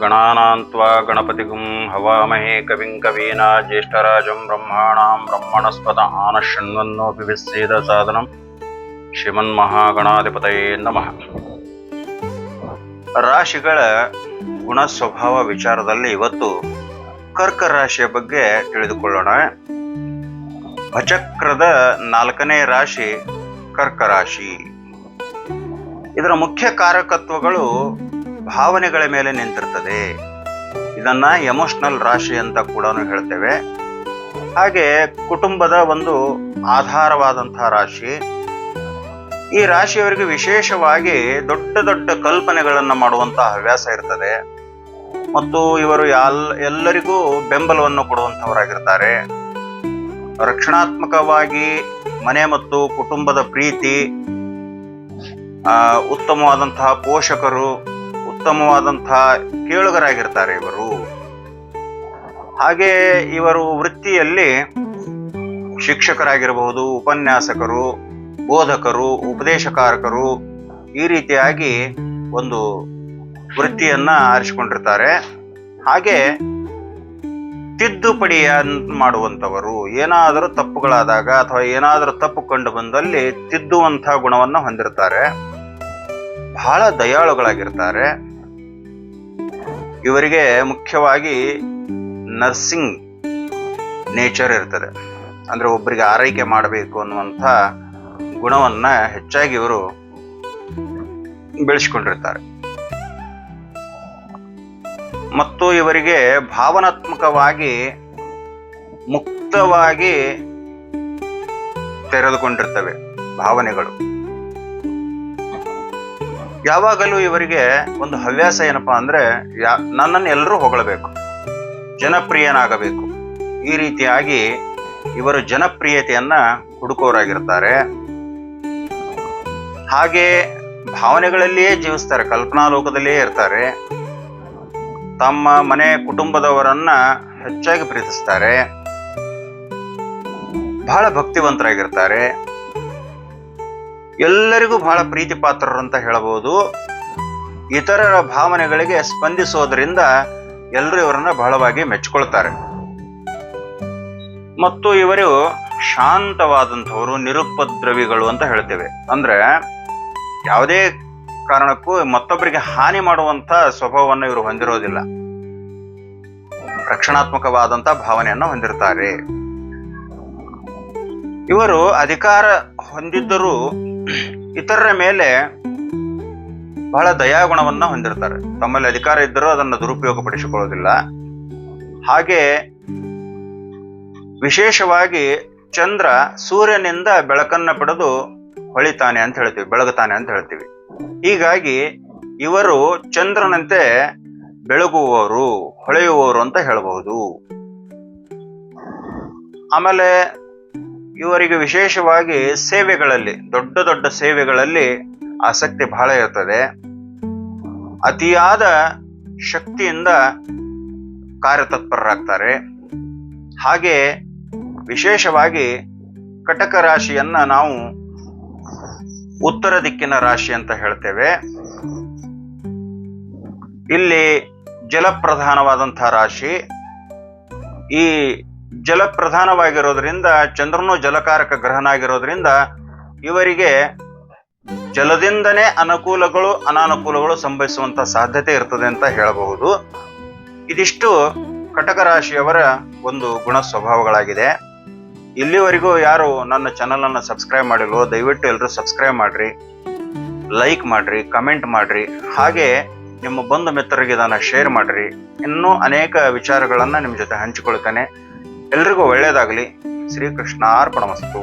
ಗಣಾನಾನ್ತ್ವಾ ಗಣಪತಿಗುಂ ಹವಾಮಹೇ ಕವಿಂ ಕವೀನ ಜ್ಯೇಷ್ಠರಾಜಂ ಬ್ರಹ್ಮಾಣಾಂ ಬ್ರಹ್ಮಣಸ್ಪದ ಆನಶೃಣ್ವನ್ನೋಪಿಭಿಸ್ಸೇದ ಸಾಧನಂ ಶ್ರೀಮನ್ಮಹಾಗಣಾಧಿಪತಯೇ ನಮಃ ರಾಶಿಗಳ ಗುಣ ಸ್ವಭಾವ ವಿಚಾರದಲ್ಲಿ ಇವತ್ತು ಕರ್ಕ ರಾಶಿಯ ಬಗ್ಗೆ ತಿಳಿದುಕೊಳ್ಳೋಣ. ಭಚಕ್ರದ ನಾಲ್ಕನೇ ರಾಶಿ ಕರ್ಕ ರಾಶಿ. ಇದರ ಮುಖ್ಯ ಕಾರಕತ್ವಗಳು ಭಾವನೆಗಳ ಮೇಲೆ ನಿಂತಿರ್ತದೆ. ಇದನ್ನ ಎಮೋಷನಲ್ ರಾಶಿ ಅಂತ ಕೂಡ ಹೇಳ್ತೇವೆ. ಹಾಗೆ ಕುಟುಂಬದ ಒಂದು ಆಧಾರವಾದಂತಹ ರಾಶಿ. ಈ ರಾಶಿಯವರಿಗೆ ವಿಶೇಷವಾಗಿ ದೊಡ್ಡ ದೊಡ್ಡ ಕಲ್ಪನೆಗಳನ್ನು ಮಾಡುವಂತಹ ಹವ್ಯಾಸ ಇರ್ತದೆ. ಮತ್ತು ಇವರು ಎಲ್ ಎಲ್ಲರಿಗೂ ಬೆಂಬಲವನ್ನು ಕೊಡುವಂಥವರಾಗಿರ್ತಾರೆ. ರಕ್ಷಣಾತ್ಮಕವಾಗಿ ಮನೆ ಮತ್ತು ಕುಟುಂಬದ ಪ್ರೀತಿ ಉತ್ತಮವಾದಂತಹ ಪೋಷಕರು ಉತ್ತಮವಾದಂತಹ ಕೇಳುಗರಾಗಿರ್ತಾರೆ ಇವರು. ಹಾಗೆ ಇವರು ವೃತ್ತಿಯಲ್ಲಿ ಶಿಕ್ಷಕರಾಗಿರಬಹುದು, ಉಪನ್ಯಾಸಕರು, ಬೋಧಕರು, ಉಪದೇಶಕಾರಕರು ಈ ರೀತಿಯಾಗಿ ಒಂದು ವೃತ್ತಿಯನ್ನ ಆರಿಸಿಕೊಂಡಿರ್ತಾರೆ. ಹಾಗೆ ತಿದ್ದುಪಡಿಯ ಮಾಡುವಂಥವರು, ಏನಾದರೂ ತಪ್ಪುಗಳಾದಾಗ ಅಥವಾ ಏನಾದರೂ ತಪ್ಪು ಕಂಡು ಬಂದಲ್ಲಿ ತಿದ್ದುವಂಥ ಗುಣವನ್ನು ಹೊಂದಿರ್ತಾರೆ. ಬಹಳ ದಯಾಳುಗಳಾಗಿರ್ತಾರೆ. ಇವರಿಗೆ ಮುಖ್ಯವಾಗಿ ನರ್ಸಿಂಗ್ ನೇಚರ್ ಇರ್ತದೆ. ಅಂದರೆ ಒಬ್ಬರಿಗೆ ಆರೈಕೆ ಮಾಡಬೇಕು ಅನ್ನುವಂಥ ಗುಣವನ್ನು ಹೆಚ್ಚಾಗಿ ಇವರು ಬೆಳೆಸ್ಕೊಂಡಿರ್ತಾರೆ. ಮತ್ತು ಇವರಿಗೆ ಭಾವನಾತ್ಮಕವಾಗಿ ಮುಕ್ತವಾಗಿ ತೆರೆದುಕೊಂಡಿರ್ತವೆ ಭಾವನೆಗಳು. ಯಾವಾಗಲೂ ಇವರಿಗೆ ಒಂದು ಹವ್ಯಾಸ ಏನಪ್ಪಾ ಅಂದ್ರೆ ಯಾ, ನನ್ನನ್ನು ಎಲ್ಲರೂ ಹೊಗಳಬೇಕು, ಜನಪ್ರಿಯನಾಗಬೇಕು. ಈ ರೀತಿಯಾಗಿ ಇವರು ಜನಪ್ರಿಯತೆಯನ್ನ ಹುಡುಕೋರಾಗಿರ್ತಾರೆ ಹಾಗೆ ಭಾವನೆಗಳಲ್ಲಿಯೇ ಜೀವಿಸ್ತಾರೆ, ಕಲ್ಪನಾ ಲೋಕದಲ್ಲಿಯೇ ಇರ್ತಾರೆ. ತಮ್ಮ ಮನೆ ಕುಟುಂಬದವರನ್ನ ಹೆಚ್ಚಾಗಿ ಪ್ರೀತಿಸ್ತಾರೆ. ಬಹಳ ಭಕ್ತಿವಂತರಾಗಿರ್ತಾರೆ. ಎಲ್ಲರಿಗೂ ಬಹಳ ಪ್ರೀತಿ ಪಾತ್ರರು ಅಂತ ಹೇಳಬಹುದು. ಇತರರ ಭಾವನೆಗಳಿಗೆ ಸ್ಪಂದಿಸೋದ್ರಿಂದ ಎಲ್ಲರೂ ಇವರನ್ನ ಬಹಳವಾಗಿ ಮೆಚ್ಚಿಕೊಳ್ತಾರೆ ಮತ್ತು ಇವರು ಶಾಂತವಾದಂಥವರು, ನಿರುಪದ್ರವಿಗಳು ಅಂತ ಹೇಳ್ತೇವೆ. ಅಂದ್ರೆ ಯಾವುದೇ ಕಾರಣಕ್ಕೂ ಮತ್ತೊಬ್ಬರಿಗೆ ಹಾನಿ ಮಾಡುವಂತ ಸ್ವಭಾವವನ್ನು ಇವರು ಹೊಂದಿರೋದಿಲ್ಲ. ರಕ್ಷಣಾತ್ಮಕವಾದಂತ ಭಾವನೆಯನ್ನು ಹೊಂದಿರ್ತಾರೆ. ಇವರು ಅಧಿಕಾರ ಹೊಂದಿದ್ದರೂ ಇತರರ ಮೇಲೆ ಬಹಳ ದಯಾಗುಣವನ್ನ ಹೊಂದಿರ್ತಾರೆ. ತಮ್ಮಲ್ಲಿ ಅಧಿಕಾರ ಇದ್ದರೂ ಅದನ್ನು ದುರುಪಯೋಗ ಪಡಿಸಿಕೊಳ್ಳೋದಿಲ್ಲ ಹಾಗೆ ವಿಶೇಷವಾಗಿ ಚಂದ್ರ ಸೂರ್ಯನಿಂದ ಬೆಳಕನ್ನ ಪಡೆದು ಹೊಳಿತಾನೆ ಅಂತ ಹೇಳ್ತೀವಿ, ಬೆಳಗುತ್ತಾನೆ ಅಂತ ಹೇಳ್ತೀವಿ. ಹೀಗಾಗಿ ಇವರು ಚಂದ್ರನಂತೆ ಬೆಳಗುವವರು, ಹೊಳೆಯುವವರು ಅಂತ ಹೇಳಬಹುದು. ಆಮೇಲೆ ಇವರಿಗೆ ವಿಶೇಷವಾಗಿ ಸೇವೆಗಳಲ್ಲಿ, ದೊಡ್ಡ ದೊಡ್ಡ ಸೇವೆಗಳಲ್ಲಿ ಆಸಕ್ತಿ ಬಹಳ ಇರ್ತದೆ. ಅತಿಯಾದ ಶಕ್ತಿಯಿಂದ ಕಾರ್ಯತತ್ಪರರಾಗ್ತಾರೆ. ಹಾಗೆ ವಿಶೇಷವಾಗಿ ಕಟಕ ರಾಶಿಯನ್ನ ನಾವು ಉತ್ತರ ದಿಕ್ಕಿನ ರಾಶಿ ಅಂತ ಹೇಳ್ತೇವೆ. ಇಲ್ಲಿ ಜಲಪ್ರಧಾನವಾದಂಥ ರಾಶಿ. ಈ ಜಲಪ್ರಧಾನವಾಗಿರೋದ್ರಿಂದ, ಚಂದ್ರನು ಜಲಕಾರಕ ಗ್ರಹನಾಗಿರೋದ್ರಿಂದ ಇವರಿಗೆ ಜಲದಿಂದನೇ ಅನುಕೂಲಗಳು, ಅನಾನುಕೂಲಗಳು ಸಂಭವಿಸುವಂತ ಸಾಧ್ಯತೆ ಇರ್ತದೆ ಅಂತ ಹೇಳಬಹುದು. ಇದಿಷ್ಟು ಕಟಕ ರಾಶಿಯವರ ಒಂದು ಗುಣ ಸ್ವಭಾವಗಳಾಗಿದೆ. ಇಲ್ಲಿವರೆಗೂ ಯಾರು ನನ್ನ ಚಾನಲ್ ಅನ್ನು ಸಬ್ಸ್ಕ್ರೈಬ್ ಮಾಡಿಲ್ವೋ, ದಯವಿಟ್ಟು ಎಲ್ಲರೂ ಸಬ್ಸ್ಕ್ರೈಬ್ ಮಾಡ್ರಿ ಲೈಕ್ ಮಾಡ್ರಿ ಕಮೆಂಟ್ ಮಾಡ್ರಿ, ಹಾಗೆ ನಿಮ್ಮ ಬಂಧು ಮಿತ್ರರಿಗೆ ಇದನ್ನು ಶೇರ್ ಮಾಡ್ರಿ. ಇನ್ನೂ ಅನೇಕ ವಿಚಾರಗಳನ್ನು ನಿಮ್ಮ ಜೊತೆ ಹಂಚಿಕೊಳ್ತೇನೆ. ಎಲ್ರಿಗೂ ಒಳ್ಳೆಯದಾಗಲಿ ಶ್ರೀಕೃಷ್ಣಾರ್ಪಣಮಸ್ತು